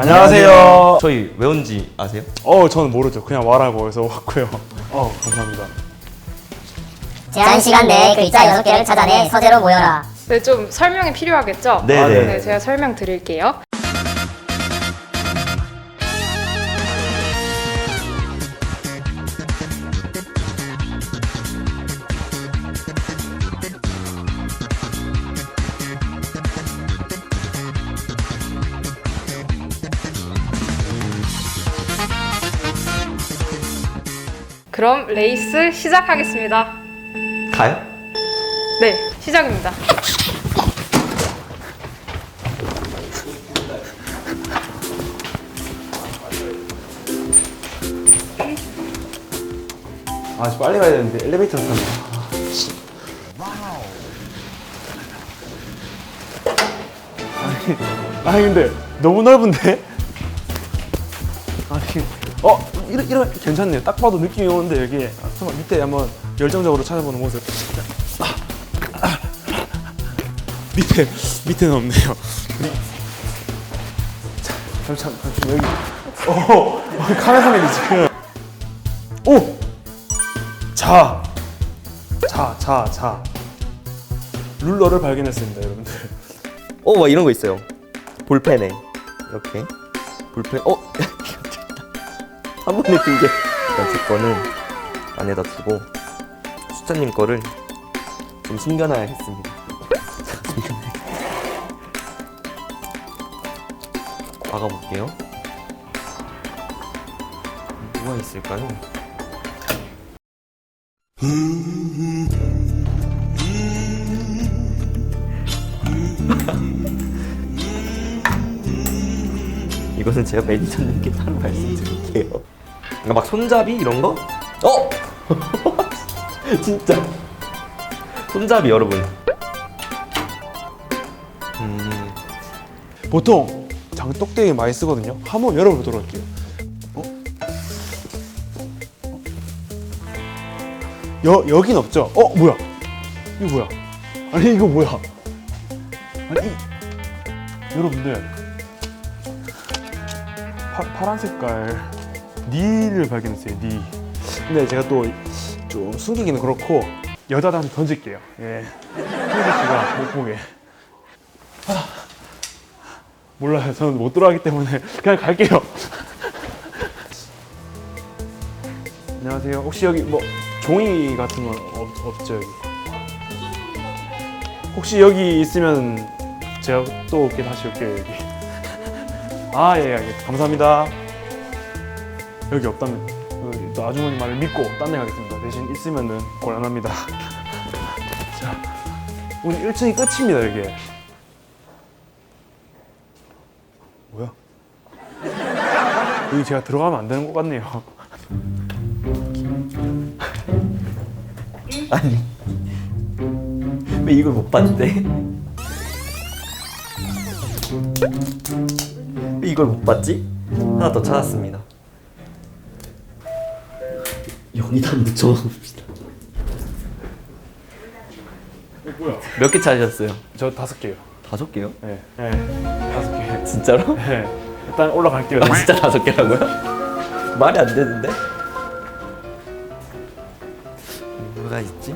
안녕하세요. 저희 왜 온지 아세요? 어, 저는 모르죠. 그냥 와라고 해서 왔고요. 어, 감사합니다. 제한 시간 내에 글자 6개를 찾아내 서재로 모여라. 네, 좀 설명이 필요하겠죠? 네네. 아, 네. 네, 제가 설명 드릴게요. 그럼 레이스 시작하겠습니다. 가요? 네, 시작입니다. 아, 저 빨리 가야 되는데 엘리베이터 타네. 아니, 아니 근데 너무 넓은데? 어, 이러, 이러 괜찮네요. 딱 봐도 느낌이 오는데 여기 아, 잠깐 밑에 한번 열정적으로 찾아보는 모습. 아, 아, 밑에 밑에는 없네요. 자, 잠깐 잠깐 여기. 오, 카메라맨이 지금. 오, 자, 자, 자, 자. 룰러를 발견했습니다, 여러분들. 어, 막 이런 거 있어요. 볼펜에 이렇게 볼펜. 어, 한 번에 두 개. 일단 제 거는 안에다 두고 수찬님 거를 좀 숨겨놔야겠습니다. 박아볼게요. 뭐가 있을까요? 이것은 제가 매니저님께 따로 말씀드릴게요. 그러니까 막 손잡이 이런 거? 어? 진짜. 손잡이 여러분. 음, 보통 장독대기 많이 쓰거든요. 한번 열어보도록 할게요. 어? 여 여긴 없죠? 어 뭐야? 이거 뭐야? 아니 이거 뭐야? 아니 이, 여러분들 파, 파란 색깔 니를 발견했어요. 니. 근데 제가 또 좀 숨기기는 그렇고 여자들한테 던질게요. 예. 홍재 씨가 못 보게. 몰라요. 저는 못 들어가기 때문에 그냥 갈게요. 안녕하세요. 혹시 여기 뭐 종이 같은 건 없, 없죠 여기? 혹시 여기 있으면 제가 또 올게 다시 올게요 여기. 아 예, 예, 예. 감사합니다. 여기 없다면 그, 또 아주머니 말을 믿고 딴 데 가겠습니다. 대신 있으면은 곤란합니다. 자, 오늘 1층이 끝입니다 여기. 뭐야? 여기 제가 들어가면 안 되는 것 같네요. 아니. 왜 이걸 못? 왜 이걸 못 봤지? 하나 더 찾았습니다. 여기다 묻혀봅시다. 뭐야? 몇 개 찾으셨어요? 저 다섯 개요. 다섯 개요? 네, 네, 다섯 개. 진짜로? 네, 일단 올라갈게요. 아, 진짜 다섯 개라고요? 말이 안 되는데? 뭐가 있지?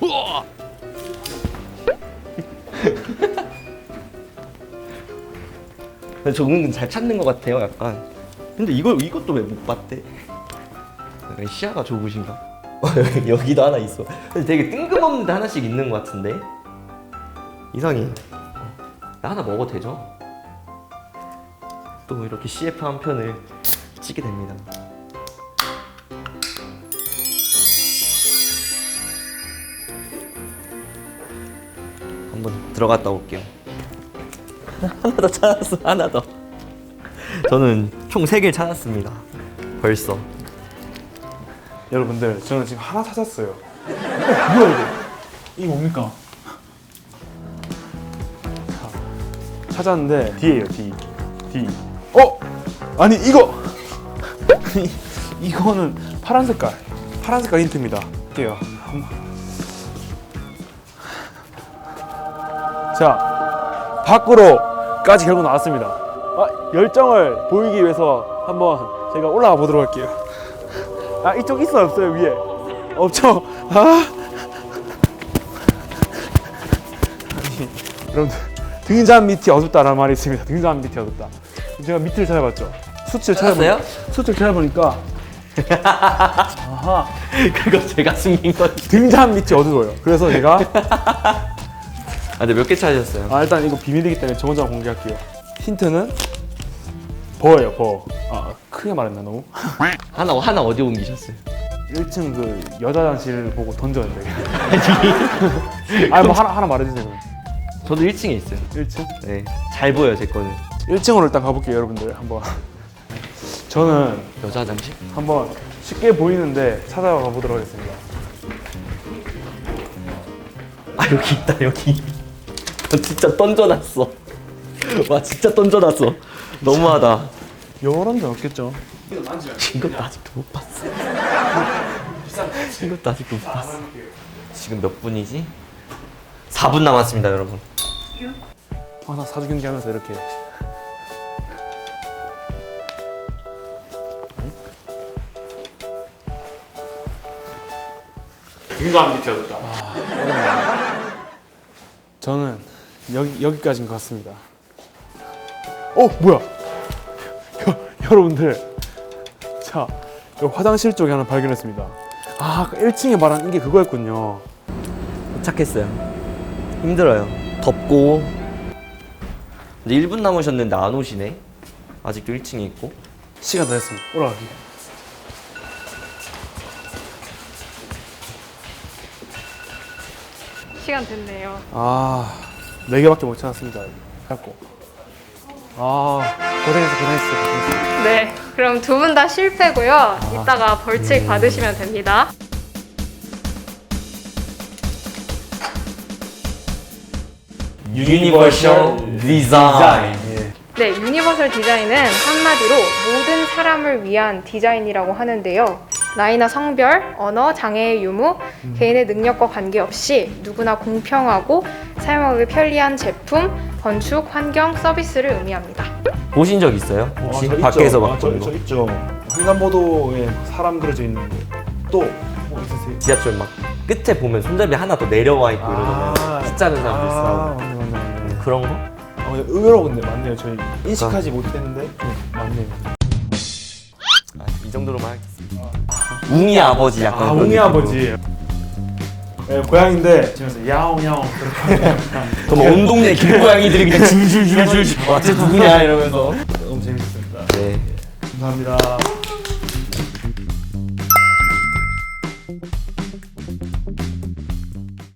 근데 정은 잘 찾는 것 같아요, 약간. 근데 이걸 이것도 왜 못 봤대? 약간 시야가 좁으신가? 어, 여기, 여기도 하나 있어. 근데 되게 뜬금없는 데 하나씩 있는 것 같은데? 이상해. 나 하나 먹어도 되죠? 또 이렇게 CF 한 편을 찍게 됩니다. 한번 들어갔다 올게요. 하나 더 찾았어, 하나 더. 저는 총 3개를 찾았습니다. 벌써. 여러분들, 저는 지금 하나 찾았어요. 어, 뭐야 이거? 이게 뭡니까? 자, 찾았는데 D예요, D. D. 어? 아니 이거. 아니 이거는 파란 색깔. 파란 색깔 힌트입니다. 할게요. 자, 밖으로까지 결국 나왔습니다. 아, 열정을 보이기 위해서 한번 제가 올라가 보도록 할게요. 아 이쪽 있어요 없어요 위에? 없죠? 아 아니 여러분들 등잔 밑이 어둡다라는 말이 있습니다. 등잔 밑이 어둡다. 제가 밑을 찾아봤죠. 수치를? 찾아보니까 수치를 찾아보니까 아하 그거 제가 숨긴 거. 등잔 밑이 어두워요. 그래서 제가 아, 근데 몇 개 찾으셨어요? 아 일단 이거 비밀이기 때문에 저 혼자 공개할게요. 힌트는 버예요 버. 아 크게 말했나 너무? 하나 하나 어디 옮기셨어요? 1층 그 여자 화장실 보고 던졌는데. 아뭐 하나 하나 말해주세요. 그럼. 저도 1층에 있어요. 1층? 네. 잘 보여요, 제 거는. 1층으로 일단 가볼게요 여러분들 한번. 저는 여자 화장실? 한번 쉽게 보이는데 찾아가 보도록 하겠습니다. 아, 여기 있다, 여기. 저 진짜 던져놨어. 와, 진짜 던져놨어. 너무하다. 요런 데 없겠죠? 이것도 아직도 못 봤어. 이것도 아직도 못 봤어. 지금 몇 분이지? 4분 남았습니다, 여러분. 하나 사주 경기하면서 이렇게. 인간 밑에 뒀다. 저는 여기 여기까지인 것 같습니다. 어 뭐야? 여, 여러분들, 자, 요 화장실 쪽에 하나 발견했습니다. 아, 아까 1층에 말한 이게 그거였군요. 도착했어요. 힘들어요. 덥고. 이제 1분 남으셨는데 안 오시네. 아직도 1층에 있고. 시간 다 됐습니다. 올라가기. 시간 됐네요. 아, 네 개밖에 못 찾았습니다. 갖고. 아, 고생했어, 고생했어, 고생했어. 네, 그럼 두 분 다 실패고요. 이따가 벌칙 받으시면 됩니다. 유니버셜 디자인. 예. 네, 유니버설 디자인은 한마디로 모든 사람을 위한 디자인이라고 하는데요. 나이나 성별, 언어, 장애의 유무, 개인의 능력과 관계없이 누구나 공평하고 사용하기 편리한 제품, 건축, 환경, 서비스를 의미합니다. 보신 적 있어요? 혹시 아, 저 밖에서 있죠. 막 아, 저? 저 있죠. 횡단보도에 사람 그려져 있는 거. 또, 뭐 있으세요? 지하철 막 끝에 보면 손잡이 하나 더 내려와 있고 이러면 숫자는 사람도 있어. 아, 맞네, 맞네, 맞네. 그런 거? 아, 근데 의외로 근데 맞네요. 저희 인식하지 못했는데 좀 맞네요. 아, 이 정도로만 하겠습니다. 웅이 아버지 약간. 아, 그런 웅이 느낌으로. 아버지. 네, 고양인데 집에서 야옹 야옹 그렇게 그럼 온 동네 길고양이들이 그냥 줄줄줄줄 와, 쟤 누구냐 이러면서. 너무 재밌었습니다. 네. 감사합니다.